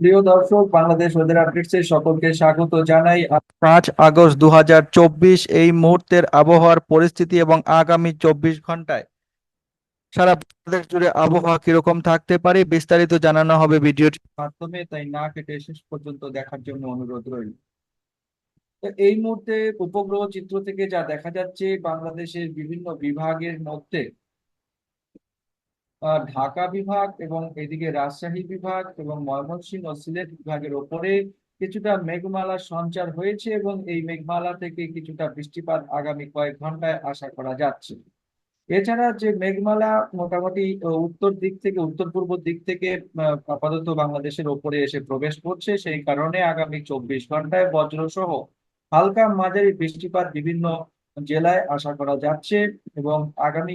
প্রিয় দর্শক, বাংলাদেশ ওয়েদার আপডেটসে সকলকে স্বাগত জানাই। পাঁচ আগস্ট দুই হাজার চব্বিশ, এই মুহূর্তের আবহাওয়ার পরিস্থিতি এবং আগামী চব্বিশ ঘন্টায় সারা বাংলাদেশ জুড়ে আবহাওয়া কীরকম থাকতে পারে বিস্তারিত জানানো হবে ভিডিওটির মাধ্যমে, তাই না কেটে শেষ পর্যন্ত দেখার জন্য অনুরোধ রইল। এই মুহূর্তে উপগ্রহ চিত্র থেকে যা দেখা যাচ্ছে, বাংলাদেশের বিভিন্ন বিভাগের মধ্যে ঢাকা বিভাগ এবং এদিকে রাজশাহী বিভাগ এবং ময়মনসিংহ ও সিলেট বিভাগের ওপরে কিছুটা মেঘমালা সঞ্চার হয়েছে এবং এই মেঘমালা থেকে কিছুটা বৃষ্টিপাত আগামী কয়েক ঘন্টায় আশা করা যাচ্ছে। এছাড়া যে মেঘমালা মোটামুটি উত্তর দিক থেকে, উত্তর পূর্ব দিক থেকে আপাতত বাংলাদেশের ওপরে এসে প্রবেশ করছে, সেই কারণে আগামী চব্বিশ ঘন্টায় বজ্র সহ হালকা মাঝারি বৃষ্টিপাত বিভিন্ন জেলায় আশা করা যাচ্ছে এবং আগামী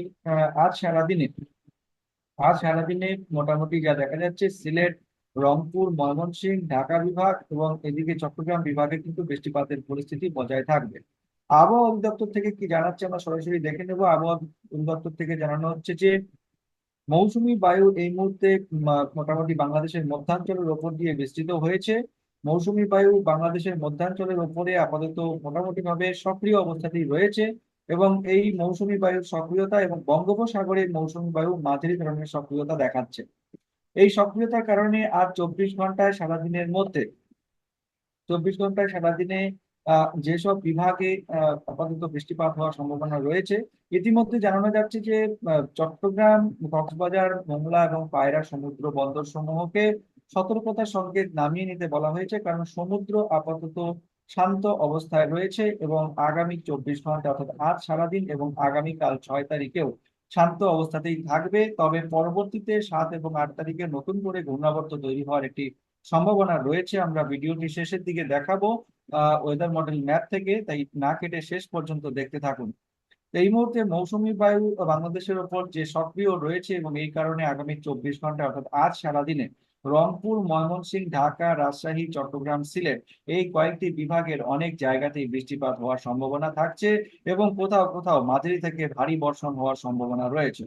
আজ সারাদিনে আজ সারাদিনে মোটামুটি যা দেখা যাচ্ছে, সিলেট, রংপুর, ময়মনসিংহ, ঢাকা বিভাগ এবং এদিকে চট্টগ্রাম বিভাগে কিন্তু বৃষ্টিপাতের পরিস্থিতি বজায় থাকবে। আবহাওয়া অধিদপ্তর থেকে কি জানাচ্ছে আমরা সরাসরি দেখে নেব। আবহাওয়া অধিদপ্তর থেকে জানানো হচ্ছে যে, মৌসুমী বায়ু এই মুহূর্তে মোটামুটি বাংলাদেশের মধ্যাঞ্চলের ওপর দিয়ে বিস্তৃত হয়েছে। মৌসুমী বায়ু বাংলাদেশের মধ্যাঞ্চলের ওপরে আপাতত মোটামুটি ভাবে সক্রিয় অবস্থাতেই রয়েছে। এবং এই মৌসুমী বায়ুর সক্রিয়তা এবং বঙ্গোপসাগরে মৌসুমী বায়ু মাঝারি ধরনের সক্রিয়তা দেখাচ্ছে। এই সক্রিয়তার কারণে আর চব্বিশ ঘন্টায় সারাদিনের মধ্যে, চব্বিশ ঘন্টায় সারাদিনে যেসব বিভাগে আপাতত বৃষ্টিপাত হওয়ার সম্ভাবনা রয়েছে, ইতিমধ্যে জানানো যাচ্ছে যে চট্টগ্রাম, কক্সবাজার, মোংলা এবং পায়রা সমুদ্র বন্দর সমূহকে সতর্কতা সংকেত নামিয়ে নিতে বলা হয়েছে, কারণ সমুদ্র আপাতত শান্ত অবস্থায় রয়েছে এবং আগামী চব্বিশ ঘণ্টা অর্থাৎ আজ সারাদিন এবং আগামীকাল ছয় তারিখেও শান্ত অবস্থাতেই থাকবে। তবে পরবর্তীতে সাত এবং আট তারিখে নতুন করে ঘূর্ণাবর্ত তৈরি হওয়ার একটি সম্ভাবনা রয়েছে। আমরা ভিডিওটি শেষের দিকে দেখাবো ওয়েদার মডেল ম্যাপ থেকে, তাই না কেটে শেষ পর্যন্ত দেখতে থাকুন। এই মুহূর্তে মৌসুমী বায়ু বাংলাদেশের ওপর যে সক্রিয় রয়েছে এবং এই কারণে আগামী চব্বিশ ঘণ্টা অর্থাৎ আজ সারাদিনে রংপুর, ময়মনসিংহ, ঢাকা, রাজশাহী, চট্টগ্রাম, সিলেট এই কয়েকটি বিভাগের অনেক জায়গাতেই বৃষ্টিপাত হওয়ার সম্ভাবনা থাকছে এবং কোথাও কোথাও মাঝারি থেকে ভারী বর্ষণ হওয়ার সম্ভাবনা রয়েছে।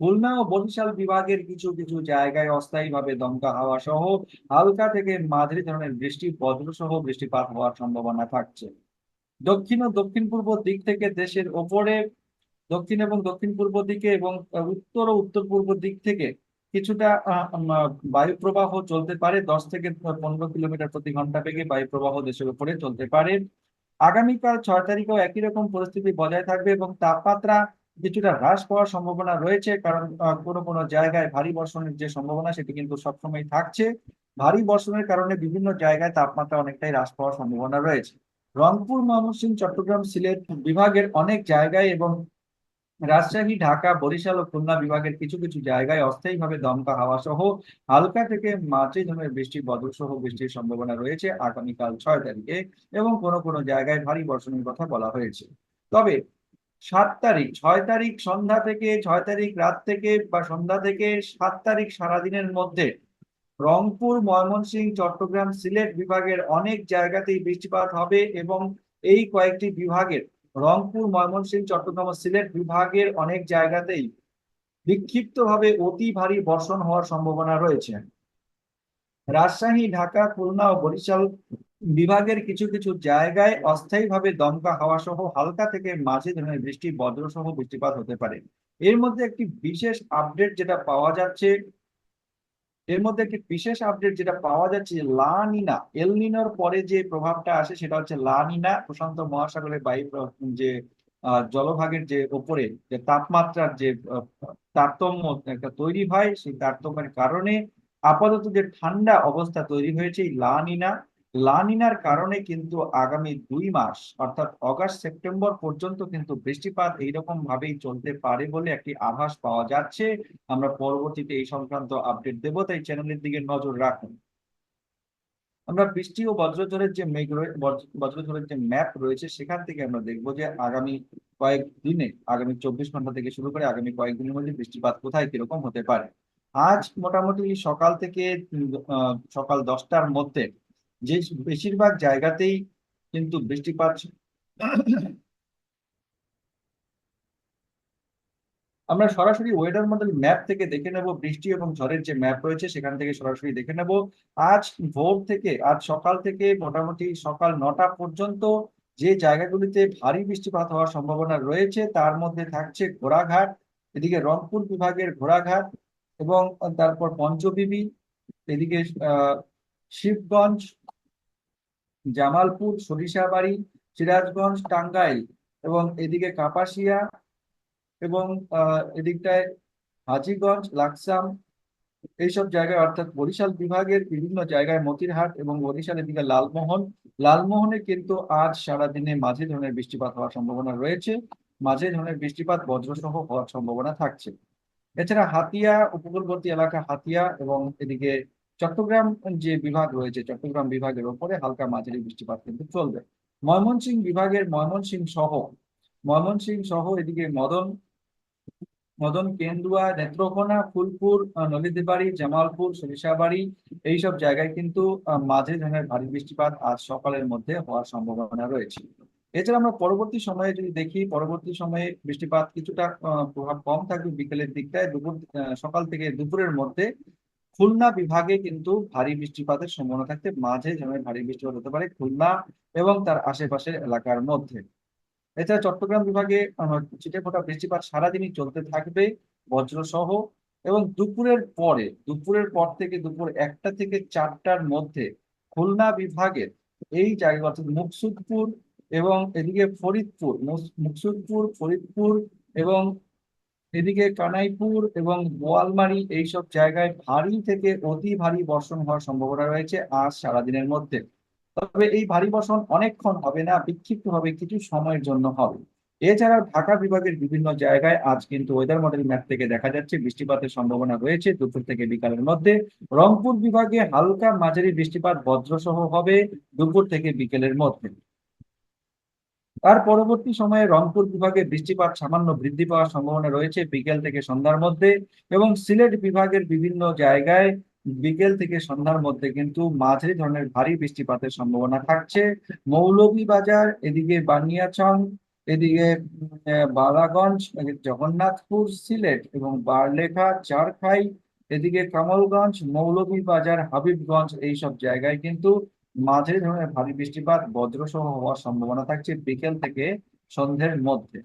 খুলনা ও বরিশাল বিভাগের কিছু কিছু জায়গায় অস্থায়ীভাবে দমকা হাওয়া সহ হালকা থেকে মাঝারি ধরনের বৃষ্টি বজ্র সহ বৃষ্টিপাত হওয়ার সম্ভাবনা থাকছে। দক্ষিণ ও দক্ষিণ পূর্ব দিক থেকে দেশের ওপরে, দক্ষিণ এবং দক্ষিণ পূর্ব দিকে এবং উত্তর ও উত্তর পূর্ব দিক থেকে কিছুটা বায়ু প্রবাহ চলতে পারে, দশ থেকে পনেরো কিলোমিটার প্রতি ঘণ্টা বেগে বায়ু প্রবাহ দেশের উপরে চলতে পারে। আগামীকাল ছয় তারিখেও একই রকম পরিস্থিতি বজায় থাকবে এবং তাপমাত্রা কিছুটা হ্রাস পাওয়ার সম্ভাবনা রয়েছে, কারণ কোনো কোনো জায়গায় ভারী বর্ষণের যে সম্ভাবনা সেটি কিন্তু সবসময় থাকছে। ভারী বর্ষণের কারণে বিভিন্ন জায়গায় তাপমাত্রা অনেকটাই হ্রাস পাওয়ার সম্ভাবনা রয়েছে। রংপুর, ময়মনসিংহ, চট্টগ্রাম, সিলেট বিভাগের অনেক জায়গায় এবং রাজশাহী, ঢাকা, বরিশাল ও খুলনা বিভাগের কিছু কিছু জায়গায় অস্থায়ীভাবে দমকা হাওয়া সহ হালকা থেকে মাঝারি ধরনের বৃষ্টি বজ্র সহ বৃষ্টির সম্ভাবনা রয়েছে আগামীকাল ছয় তারিখে এবং কোনো কোনো জায়গায় ভারী বর্ষণের কথা বলা হয়েছে। তবে সাত তারিখ, ছয় তারিখ সন্ধ্যা থেকে, ছয় তারিখ রাত থেকে বা সন্ধ্যা থেকে সাত তারিখ সারাদিনের মধ্যে রংপুর, ময়মনসিংহ, চট্টগ্রাম, সিলেট বিভাগের অনেক জায়গাতেই বৃষ্টিপাত হবে এবং এই কয়েকটি বিভাগের রংপুর, ময়মনসিংহ, চট্টগ্রাম সিলেট বিভাগের অনেক জায়গাতেই বিক্ষিপ্তভাবে অতি ভারী বর্ষণ হওয়ার সম্ভাবনা রয়েছে। রাজশাহী, ঢাকা, খুলনা ও বরিশাল বিভাগের কিছু কিছু জায়গায় অস্থায়ীভাবে দমকা হাওয়া সহ হালকা থেকে মাঝে ধরনের বৃষ্টি বজ্র সহ বৃষ্টিপাত হতে পারে। এর মধ্যে একটি বিশেষ আপডেট যেটা পাওয়া যাচ্ছে এর মধ্যে একটি বিশেষ আপডেট যেটা পাওয়া যাচ্ছে যে লা নিনা, এল পরে যে প্রভাবটা আসে সেটা হচ্ছে লানিনা প্রশান্ত মহাসাগরের বায়ু যে জলভাগের যে ওপরে যে তাপমাত্রার যে তারতম্য একটা তৈরি হয়, সেই তারতম্যের কারণে আপাতত যে ঠান্ডা অবস্থা তৈরি হয়েছে এই লা নিনা লা নিনার কারণে কিন্তু আগামী দুই মাস, অর্থাৎ অগাস্ট, সেপ্টেম্বর পর্যন্ত কিন্তু বৃষ্টিপাত এইরকম ভাবেই চলতে পারে বলে একটি আভাস পাওয়া যাচ্ছে। আমরা পরবর্তীতে এই সংক্রান্ত আপডেট দেবো, তাই চ্যানেলের দিকে নজর রাখুন। আমরা বৃষ্টি ও বজ্রঝড়ের যে মেঘ বজ্রঝড়ের যে ম্যাপ রয়েছে, সেখান থেকে আমরা দেখব যে আগামী কয়েক দিনে, আগামী চব্বিশ ঘণ্টা থেকে শুরু করে আগামী কয়েকদিনের মধ্যে বৃষ্টিপাত কোথায় কীরকম হতে পারে। আজ মোটামুটি সকাল থেকে সকাল দশটার মধ্যে যে বেশিরভাগ জায়গাতেই কিন্তু বৃষ্টিপাত আমরা সরাসরি ওয়েদার মডেল ম্যাপ থেকে দেখে নেব বৃষ্টি এবং ঝড়ের যে ম্যাপ রয়েছে সেখান থেকে সরাসরি দেখে নেব। আজ ভোর থেকে, আজ সকাল থেকে মোটামুটি সকাল নটা পর্যন্ত যে জায়গাগুলিতে ভারী বৃষ্টিপাত হওয়ার সম্ভাবনা রয়েছে, তার মধ্যে থাকছে ঘোড়াঘাট, এদিকে রংপুর বিভাগের ঘোড়াঘাট এবং তারপর পঞ্চবিবি, এদিকে, আহ, শিবগঞ্জ জামালপুর, সরিষাবাড়ি, সিরাজগঞ্জ, টাঙ্গাইল এবং এদিকে কাপাসিয়া এবং এদিকটায় হাজিগঞ্জ, লাকসাম এইসব জায়গায় অর্থাৎ বরিশাল বিভাগের বিভিন্ন জায়গায় মতিরহাট এবং বরিশাল এদিকে লালমোহন। লালমোহনে কিন্তু আজ সারাদিনে মাঝে ধরনের বৃষ্টিপাত হওয়ার সম্ভাবনা রয়েছে। মাঝে ধরনের বৃষ্টিপাত বজ্রসহ হওয়ার সম্ভাবনা থাকছে। এছাড়া হাতিয়া, উপকূলবর্তী এলাকা হাতিয়া এবং এদিকে চট্টগ্রাম যে বিভাগ রয়েছে চট্টগ্রাম বিভাগের ওপরে হালকা মাঝারি বৃষ্টিপাত কিন্তু চলবে। ময়মনসিংহ বিভাগের ময়মনসিংহ সহ ময়মনসিংহ সহ এদিকে মদন মদন কেন্দুয়া নেত্রকোনা ফুলপুর আহ, জামালপুর সরিষাবাড়ি এইসব জায়গায় কিন্তু মাঝে ধরনের ভারী বৃষ্টিপাত আজ সকালের মধ্যে হওয়ার সম্ভাবনা রয়েছে। এছাড়া আমরা পরবর্তী সময়ে যদি দেখি পরবর্তী সময়ে বৃষ্টিপাত কিছুটা প্রভাব কম থাকবে বিকেলের দিকটায়। দুপুর সকাল থেকে দুপুরের মধ্যে খুলনা বিভাগে কিন্তু ভারী বৃষ্টিপাতের সম্ভাবনা থাকতে মাঝে ধরনের ভারী বৃষ্টিপাত হতে পারে খুলনা এবং তার আশেপাশের এলাকার মধ্যে। এছাড়া চট্টগ্রাম বিভাগে ছিটেফোঁটা বৃষ্টিপাত সারাদিনই চলতে থাকবে বজ্রসহ এবং দুপুরের পরে, দুপুরের পর থেকে দুপুর একটা থেকে চারটার মধ্যে খুলনা বিভাগের এই জায়গা অর্থাৎ মুকসুদপুর এবং এদিকে ফরিদপুর মুকসুদপুর, ফরিদপুর এবং এদিকে কানাইপুর এবং বোয়ালমারী এইসব জায়গায় ভারী থেকে অতি ভারী বর্ষণ হওয়ার সম্ভাবনা রয়েছে আজ সারাদিনের মধ্যে। তবে এই ভারী বর্ষণ অনেকক্ষণ হবে না বিক্ষিপ্ত হবে কিছু সময়ের জন্য হবে। এছাড়াও ঢাকা বিভাগের বিভিন্ন জায়গায় আজ কিন্তু ওয়েদার মডেল ম্যাপ থেকে দেখা যাচ্ছে বৃষ্টিপাতের সম্ভাবনা রয়েছে দুপুর থেকে বিকালের মধ্যে। রংপুর বিভাগে হালকা মাঝারি বৃষ্টিপাত বজ্রসহ হবে দুপুর থেকে বিকেলের মধ্যে। তার পরবর্তী সময়ে রংপুর বিভাগে বৃষ্টিপাত সামান্য বৃদ্ধি পাওয়ার সম্ভাবনা রয়েছে বিকেল থেকে সন্ধ্যার মধ্যে এবং সিলেট বিভাগের বিভিন্ন জায়গায় বিকেল থেকে সন্ধ্যার মধ্যে কিন্তু মাঝারি ধরনের ভারী বৃষ্টিপাতের সম্ভাবনা থাকছে। মৌলভীবাজার এদিকে বানিয়াচং, এদিকে বালাগঞ্জ জগন্নাথপুর, সিলেট এবং বারলেখা, চারখাই, এদিকে কামলগঞ্জ মৌলভীবাজার হাবিবগঞ্জ, এইসব জায়গায় কিন্তু মাঝারি ধরনের ভারী বৃষ্টিপাত বজ্রসহ হওয়ার সম্ভাবনা থাকছে বিকেল থেকে সন্ধ্যের মধ্যে।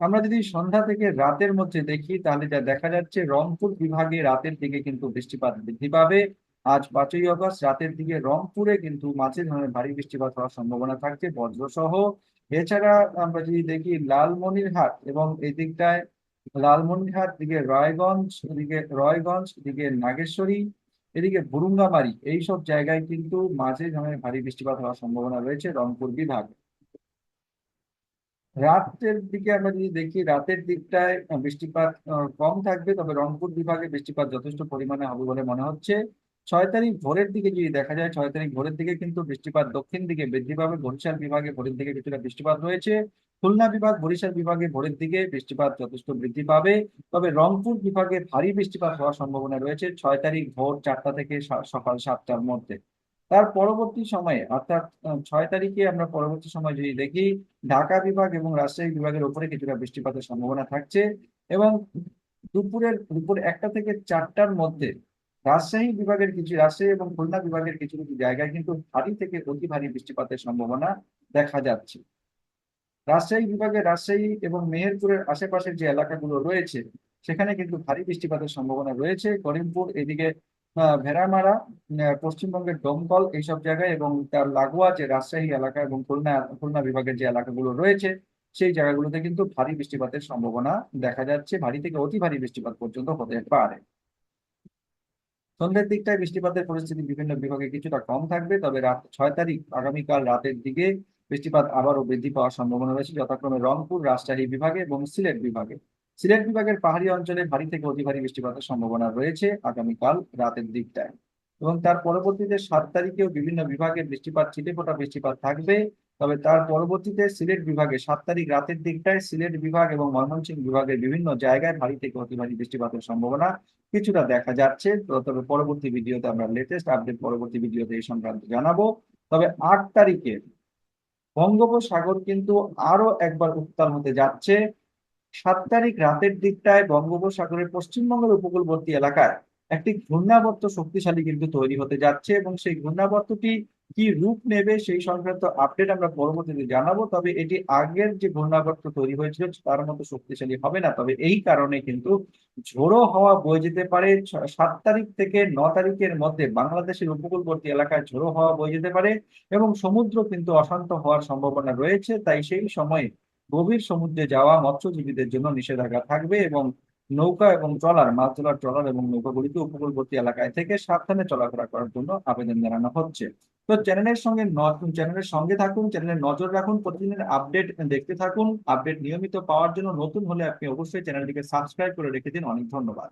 আমরা যদি সন্ধ্যা থেকে রাতের মধ্যে দেখি, তাহলে যা দেখা যাচ্ছে, রংপুর বিভাগে রাতের দিকে কিন্তু বৃষ্টিপাত বৃদ্ধি পাবে। আজ পাঁচই অগস্ট, রাতের দিকে রংপুরে কিন্তু মাঝে ধরনের ভারী বৃষ্টিপাত হওয়ার সম্ভাবনা থাকছে বজ্রসহ। এছাড়া আমরা যদি দেখি লালমনিরহাট এবং এই দিকটায়, লালমনিরহাট দিকে রায়গঞ্জ, এদিকে রয়গঞ্জ, এদিকে নাগেশ্বরী এদিকে বুরুঙ্গামারি এইসব জায়গায় কিন্তু মাঝে ধরনের ভারী বৃষ্টিপাত হওয়ার সম্ভাবনা রয়েছে রংপুর বিভাগ। রাতের দিকে আমরা যদি দেখি, রাতের দিকটায় বৃষ্টিপাত কম থাকবে, তবে রংপুর বিভাগে বৃষ্টিপাত যথেষ্ট পরিমাণে হবে বলে মনে হচ্ছে। ছয় তারিখ ভোরের দিকে যদি দেখা যায়, ছয় তারিখ ভোরের দিকে কিন্তু বৃষ্টিপাত দক্ষিণ দিকে বৃদ্ধি পাবে। বরিশাল বিভাগে ভোরের দিকে কিছুটা বৃষ্টিপাত রয়েছে খুলনা বিভাগ, বরিশাল বিভাগে ভোরের দিকে বৃষ্টিপাত যথেষ্ট বৃদ্ধি পাবে। তবে রংপুর বিভাগে ভারী বৃষ্টিপাত হওয়ার সম্ভাবনা রয়েছে। ছয় তারিখ ভোর চারটা থেকে সকাল সাতটার মধ্যে। তার পরবর্তী সময়ে, অর্থাৎ ছয় তারিখে আমরা পরবর্তী সময় যদি দেখি, ঢাকা বিভাগ এবং রাজশাহী বিভাগের উপরে কিছুটা বৃষ্টিপাতের সম্ভাবনা থাকছে এবং দুপুরের, দুপুর একটা থেকে চারটার মধ্যে রাজশাহী বিভাগের কিছু, রাজশাহী এবং খুলনা বিভাগের কিছু কিছু জায়গায় কিন্তু ভারী থেকে অতি ভারী বৃষ্টিপাতের সম্ভাবনা দেখা যাচ্ছে। রাজশাহী বিভাগে রাজশাহী এবং মেহেরপুরের আশেপাশের যে এলাকাগুলো রয়েছে, সেখানে কিন্তু ভারী বৃষ্টিপাতের সম্ভাবনা রয়েছে। করিমপুর, এদিকে ভেড়ামারা পশ্চিমবঙ্গের দমকল এইসব জায়গায় এবং তার লাগোয়া যে রাজশাহী এলাকা এবং খুলনা খুলনা বিভাগের যে এলাকাগুলো রয়েছে, সেই জায়গাগুলোতে কিন্তু ভারী বৃষ্টিপাতের সম্ভাবনা দেখা যাচ্ছে। ভারী থেকে অতি ভারী বৃষ্টিপাত পর্যন্ত হতে পারে। সন্ধ্যের দিকটায় বৃষ্টিপাতের পরিস্থিতি বিভিন্ন বিভাগে কিছুটা কম থাকবে, তবে রাত ছয় তারিখ আগামীকাল রাতের দিকে বৃষ্টিপাত আবারও বৃদ্ধি পাওয়ার সম্ভাবনা রয়েছে, যথাক্রমে রংপুর, রাজশাহী বিভাগে এবং সিলেট বিভাগে। সিলেট বিভাগের পাহাড়ি অঞ্চলে ভারী থেকে অতি ভারী বৃষ্টিপাতের সম্ভাবনা রয়েছে আগামীকাল রাতের দিকটায়। এবং তার পরবর্তীতে সাত তারিখেও বিভিন্ন বিভাগে বৃষ্টিপাত, ছিটেফোঁটা বৃষ্টিপাত থাকবে। তবে তার পরবর্তীতে সিলেট বিভাগে সাত তারিখ রাতের দিকটায় সিলেট বিভাগ এবং ময়মনসিংহ বিভাগের বিভিন্ন জায়গায় ভারী থেকে অতি ভারী বৃষ্টিপাতের সম্ভাবনা কিছুটা দেখা যাচ্ছে। তবে পরবর্তী ভিডিওতে আমরা লেটেস্ট আপডেট পরবর্তী ভিডিওতে এই সংক্রান্ত জানাব। তবে আট তারিখে বঙ্গোপসাগর কিন্তু আরও একবার উত্তাল হতে যাচ্ছে। সাত তারিখ রাতের দিকটায় বঙ্গোপসাগরের পশ্চিমবঙ্গের উপকূলবর্তী এলাকায় একটি ঘূর্ণাবর্ত শক্তিশালী কিন্তু তৈরি হতে যাচ্ছে এবং সেই ঘূর্ণাবর্তটি কি রূপ নেবে সেই সংক্রান্ত আপডেট আমরা পরবর্তীতে জানাব, তবে এটি আগের যে ঘূর্ণাবর্ত তৈরি হয়েছিল তার মতো শক্তিশালী হবে না। তবে এই কারণে কিন্তু ঝোড়ো হওয়া বয়ে যেতে পারে সাত তারিখ থেকে ন তারিখের মধ্যে বাংলাদেশের উপকূলবর্তী এলাকায় ঝোড়ো হওয়া বয়ে যেতে পারে এবং সমুদ্র কিন্তু অশান্ত হওয়ার সম্ভাবনা রয়েছে, তাই সেই সময়ে গভীর সমুদ্রে যাওয়া মৎস্যজীবীদের জন্য নিষেধাজ্ঞা থাকবে এবং নৌকা এবং ট্রলার, মাছ ধরার ট্রলার এবং নৌকাগুলিতে উপকূলবর্তী এলাকায় থেকে সাবধানে চলাফেরা করার জন্য আবেদন জানানো হচ্ছে। তো চ্যানেলের সঙ্গে চ্যানেলের সঙ্গে থাকুন চ্যানেলের নজর রাখুন, প্রতিদিনের আপডেট দেখতে থাকুন আপডেট নিয়মিত পাওয়ার জন্য নতুন হলে আপনি অবশ্যই চ্যানেলটিকে সাবস্ক্রাইব করে রেখে দিন। অনেক ধন্যবাদ।